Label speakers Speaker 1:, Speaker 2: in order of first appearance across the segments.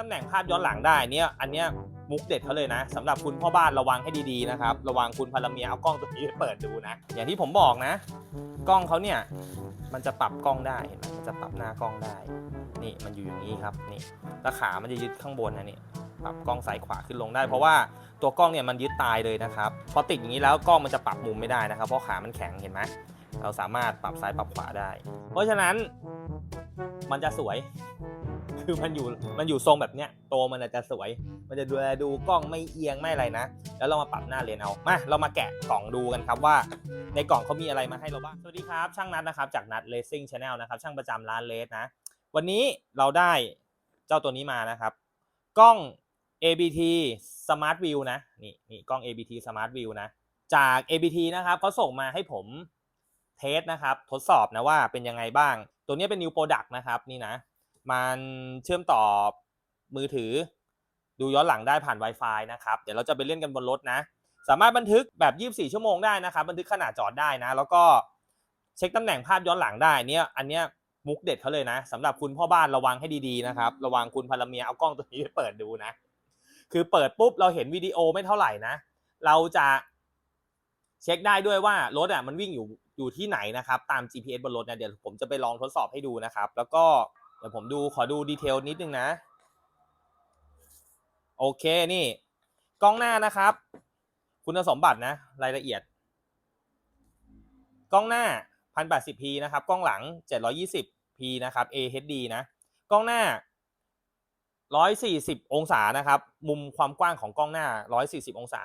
Speaker 1: ตำแหน่งภาพย้อนหลังได้เนี่ยอันเนี้ยมุกเด็ดเขาเลยนะสำหรับคุณพ่อบ้านระวังให้ดีๆนะครับระวังคุณพลเมียเอากล้องตัวนี้ไปเปิดดูนะ อย่างที่ผมบอกนะ กล้องเขาเนี่ยมันจะปรับกล้องได้เห็นไหมมันจะปรับหน้ากล้องได้ นี่มันอยู่อย่างนี้ครับนี่แล้วขามันจะยึดข้างบนนะนี่ปรับกล้องซ้ายขวาขึ้นลงได้ เพราะว่าตัวกล้องเนี่ยมันยึดตายเลยนะครับพอติดอย่างนี้แล้วกล้องมันจะปรับมุมไม่ได้นะครับ เพราะขามันแข็งเห็นไหมเราสามารถปรับซ้ายปรับขวาได้ เพราะฉะนั้นมันจะสวย คือมันอยู่มันอยู่ทรงแบบเนี้ยตมันอาจจะสวย มันจะดูแลดูกล้องไม่เอียงไม่อะไรนะ แล้วเรามาปรับหน้าเลนเอามาเรามาแกะกล่องดูกันครับว่า ในกล่องเขามีอะไรมาให้เราบ้างสวัสดีครับ ช่างนัดนะครับจากนัดเลสซิ่งชาแนลนะครับช่างประจำร้านเลสนะ วันนี้เราได้เจ้าตัวนี้มานะครับ กล้อง ABT Smart View นะนี่นี่กล้อง ABT Smart View นะ จาก ABT นะครับเขาส่งมาให้ผมเทสนะครับ ทดสอบนะว่าเป็นยังไงบ้าง ตัวนี้เป็น New Product นะครับนี่นะ มันเชื่อมต่อมือถือ ดูย้อนหลังได้ผ่าน Wi-Fi นะครับ เดี๋ยวเราจะไปเล่นกันบนรถนะ สามารถบันทึกแบบ 24 ชั่วโมงได้นะครับ บันทึกขนาดจอดได้นะ แล้วก็เช็คตำแหน่งภาพย้อนหลังได้เนี่ยอันเนี้ยมุกเด็ดเขาเลยนะสำหรับคุณพ่อบ้านระวังให้ดีๆนะครับ ระวังคุณพลเมียเอากล้องตัวนี้ไปเปิดดูนะ คือเปิดปุ๊บเราเห็นวิดีโอไม่เท่าไหร่นะ เราจะเช็คได้ด้วยว่ารถอะมันวิ่งอยู่อยู่ที่ไหนนะครับ ตาม GPS บนรถเนี่ยเดี๋ยวผมจะไปลองทดสอบให้ดูนะครับ แล้วก็ เดี๋ยวผมดูขอดูดีเทลนิดนึงนะ โอเคนี่ กล้องหน้านะครับ คุณสมบัตินะ รายละเอียด กล้องหน้า 1080p นะครับ กล้องหลัง 720p นะครับ AHD นะ กล้องหน้า 140 องศานะครับ มุมความกว้างของกล้องหน้า 140 องศา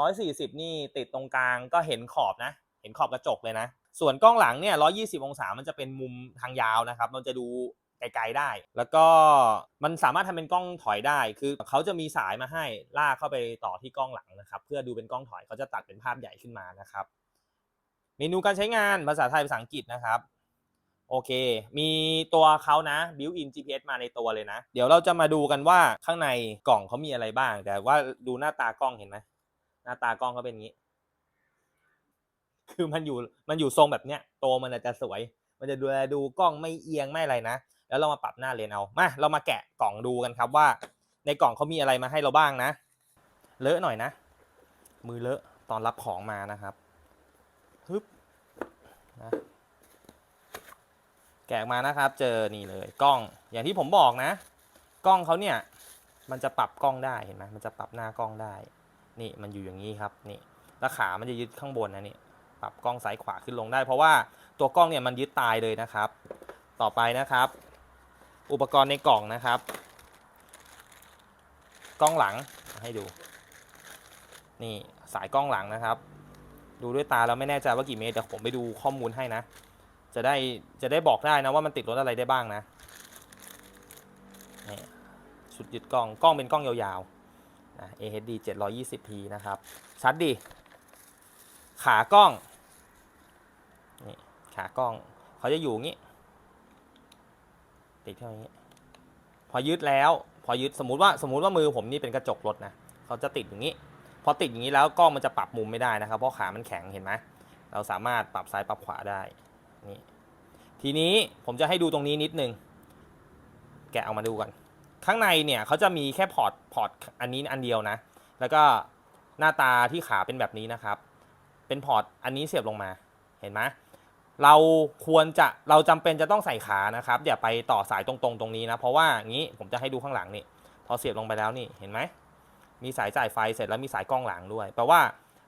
Speaker 1: 140 นี่ติดตรงกลางก็เห็นขอบนะ เห็นขอบกระจกเลยนะ ส่วนกล้องหลังเนี่ย 120 องศา มันจะเป็นมุมทางยาวนะครับ มันจะดู ไกลๆได้ แล้วก็มันสามารถทำเป็นกล้องถอยได้ คือเขาจะมีสายมาให้ลากเข้าไปต่อที่กล้องหลังนะครับ เพื่อดูเป็นกล้องถอยเขาจะตัดเป็นภาพใหญ่ขึ้นมานะครับ เมนูการใช้งานภาษาไทยภาษาอังกฤษนะครับโอเค มีตัวเขานะ built-in GPS มาในตัวเลยนะ เดี๋ยวเราจะมาดูกันว่าข้างในกล่องเขามีอะไรบ้าง แต่ว่าดูหน้าตากล้องเห็นไหมหน้าตากล้องเขาเป็นอย่างนี้ คือมันอยู่มันอยู่ทรงแบบเนี้ย โตมันอาจจะสวย มันจะดูแลดูกล้องไม่เอียงไม่อะไรนะ แล้วเรามาปรับหน้าเลนเอามาเรามาแกะกล่องดูกันครับว่า ในกล่องเขามีอะไรมาให้เราบ้างนะ เลอะหน่อยนะ มือเลอะตอนรับของมานะครับฮึบนะแกะมานะครับ เจอนี่เลยกล้องอย่างที่ผมบอกนะ กล้องเขาเนี่ยมันจะปรับกล้องได้เห็นไหมมันจะปรับหน้ากล้องได้ นี่มันอยู่อย่างนี้ครับนี่แล้วขามันจะยึดข้างบนนะนี่ปรับกล้องซ้ายขวาขึ้นลงได้ เพราะว่าตัวกล้องเนี่ยมันยึดตายเลยนะครับ ต่อไปนะครับ อุปกรณ์ในกล่องนะครับ กล้องหลังให้ดู นี่สายกล้องหลังนะครับ ดูด้วยตาแล้วไม่แน่ใจว่ากี่เมตรแต่ผมไปดูข้อมูลให้นะ จะได้จะได้บอกได้นะว่ามันติดรถอะไรได้บ้างนะนี่ชุดยึดกล้องกล้องเป็นกล้องยาวๆนะ AHD 720p นะครับ ชัดดี ขากล้องนี่ขากล้องเขาจะอยู่อย่างนี้ ติดเท่านี้ พอยึดแล้ว พอยึดสมมติว่าสมมติว่ามือผมนี่เป็นกระจกรถนะเขาจะติดอย่างนี้ พอติดอย่างนี้แล้วกล้องมันจะปรับมุมไม่ได้นะครับ เพราะขามันแข็งเห็นไหมเราสามารถปรับซ้ายปรับขวาได้นี่ทีนี้ผมจะให้ดูตรงนี้นิดนึง แกะออกมาดูกัน ข้างในเนี่ยเขาจะมีแค่พอร์ตพอร์ตอันนี้อันเดียวนะ แล้วก็หน้าตาที่ขาเป็นแบบนี้นะครับ เป็นพอร์ตอันนี้เสียบลงมาเห็นไหม เราควรจะเราจำเป็นจะต้องใส่ขานะครับอย่าไปต่อสายตรงๆ ตรงนี้นะ เพราะว่างี้ผมจะให้ดูข้างหลังนี่พอเสียบลงไปแล้วนี่เห็นไหมมีสายจ่ายไฟเสร็จแล้วมีสายกล้องหลังด้วยแปลว่า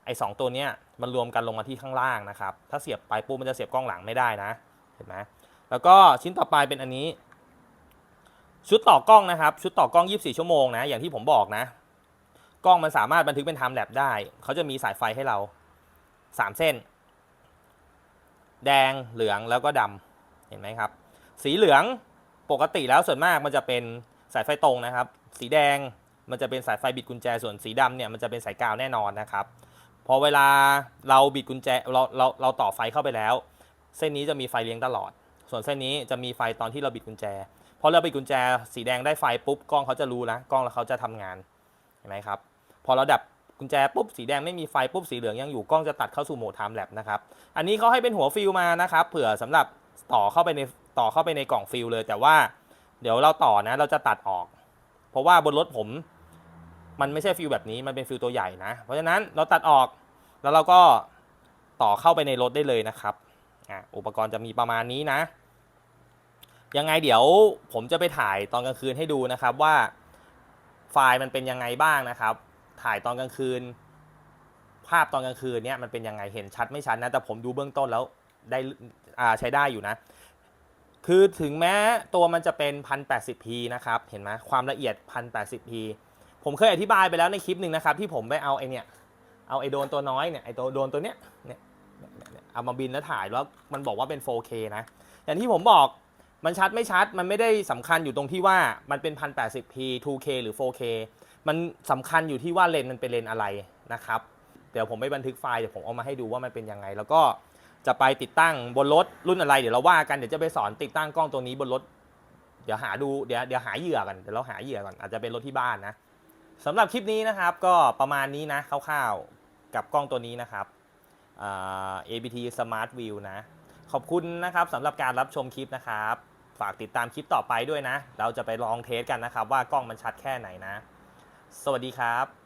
Speaker 1: ไอ้สองตัวเนี้ยมันรวมกันลงมาที่ข้างล่างนะครับ ถ้าเสียบไปปุ๊บมันจะเสียบกล้องหลังไม่ได้นะเห็นไหมแล้วก็ชิ้นต่อไปเป็นอันนี้ ชุดต่อกล้องนะครับ ชุดต่อกล้อง 24 ชั่วโมงนะอย่างที่ผมบอกนะ กล้องมันสามารถบันทึกเป็นไทม์แลปได้ เขาจะมีสายไฟให้เรา 3 เส้น แดงเหลืองแล้วก็ดำเห็นไหมครับ สีเหลืองปกติแล้วส่วนมากมันจะเป็นสายไฟตรงนะครับ สีแดงมันจะเป็นสายไฟบิดกุญแจส่วนสีดำเนี่ยมันจะเป็นสายกาวแน่นอนนะครับ พอเวลาเราบิดกุญแจเราเราเราต่อไฟเข้าไปแล้ว เส้นนี้จะมีไฟเลี้ยงตลอด ส่วนเส้นนี้จะมีไฟตอนที่เราบิดกุญแจพอเราบิดกุญแจสีแดงได้ไฟปุ๊บกล้องเขาจะรู้นะกล้องแล้วเขาจะทำงานเห็นไหมครับพอเราดับ กุญแจปุ๊บสีแดงไม่มีไฟปุ๊บสีเหลืองยังอยู่กล้องจะตัดเข้าสู่โหมด time lapse นะครับอันนี้เขาให้เป็นหัวฟิลมานะครับเผื่อสำหรับต่อเข้าไปในต่อเข้าไปในกล่องฟิลเลย แต่ว่าเดี๋ยวเราต่อนะเราจะตัดออก เพราะว่าบนรถผม มันไม่ใช่ฟิลแบบนี้มันเป็นฟิลตัวใหญ่นะ เพราะฉะนั้นเราตัดออกแล้วเราก็ต่อเข้าไปในรถได้เลยนะครับอุปกรณ์จะมีประมาณนี้นะ ยังไงเดี๋ยวผมจะไปถ่ายตอนกลางคืนให้ดูนะครับว่าไฟล์มันเป็นยังไงบ้างนะครับ ถ่ายตอนกลางคืน ภาพตอนกลางคืนเนี่ยมันเป็นยังไงเห็นชัดไม่ชัดนะ แต่ผมดูเบื้องต้นแล้วได้อ่าใช้ได้อยู่นะ คือถึงแม้ตัวมันจะเป็น 1080p นะครับ เห็นไหมความละเอียด 1080p ผมเคยอธิบายไปแล้วในคลิปหนึ่งนะครับ ที่ผมไปเอาไอเนี่ยเอาไอโดนตัวน้อยเนี่ยไอตัวโดนตัวเนี้ยเนี่ยเนี่ยเนี่ยเนี่ยเอามาบินแล้วถ่ายแล้วมันบอกว่าเป็น 4K นะ อย่างที่ผมบอกมันชัดไม่ชัดมันไม่ได้สำคัญอยู่ตรงที่ว่ามันเป็น 1080p 2K หรือ 4K มันสำคัญอยู่ที่ว่าเลนมันเป็นเลนอะไรนะครับ เดี๋ยวผมไปบันทึกไฟล์เดี๋ยวผมเอามาให้ดูว่ามันเป็นยังไง แล้วก็จะไปติดตั้งบนรถรุ่นอะไร เดี๋ยวเราว่ากันเดี๋ยวจะไปสอนติดตั้งกล้องตัวนี้บนรถ เดี๋ยวหาดูเดี๋ยวเดี๋ยวหาเหยื่อกันเดี๋ยวเราหาเหยื่อก่อนอาจจะเป็นรถที่บ้านนะสำหรับคลิปนี้นะครับ ก็ประมาณนี้นะคร่าวๆกับกล้องตัวนี้นะครับอ่า ABT Smart View นะ ขอบคุณนะครับสำหรับการรับชมคลิปนะครับ ฝากติดตามคลิปต่อไปด้วยนะ เราจะไปลองเทสกันนะครับว่ากล้องมันชัดแค่ไหนนะ สวัสดีครับ